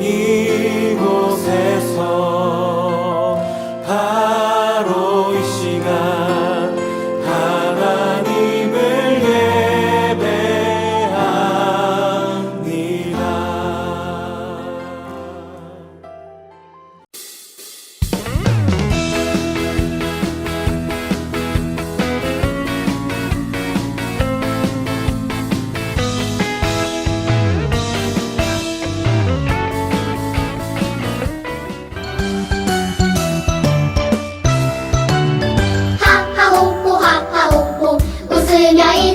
You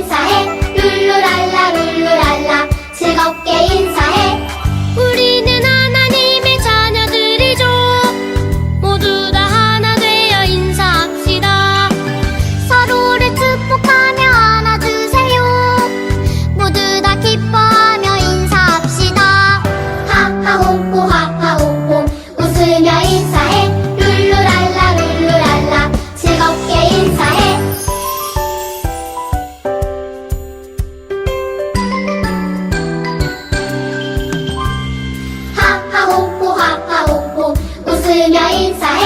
행사해. 룰루랄라 룰 さえ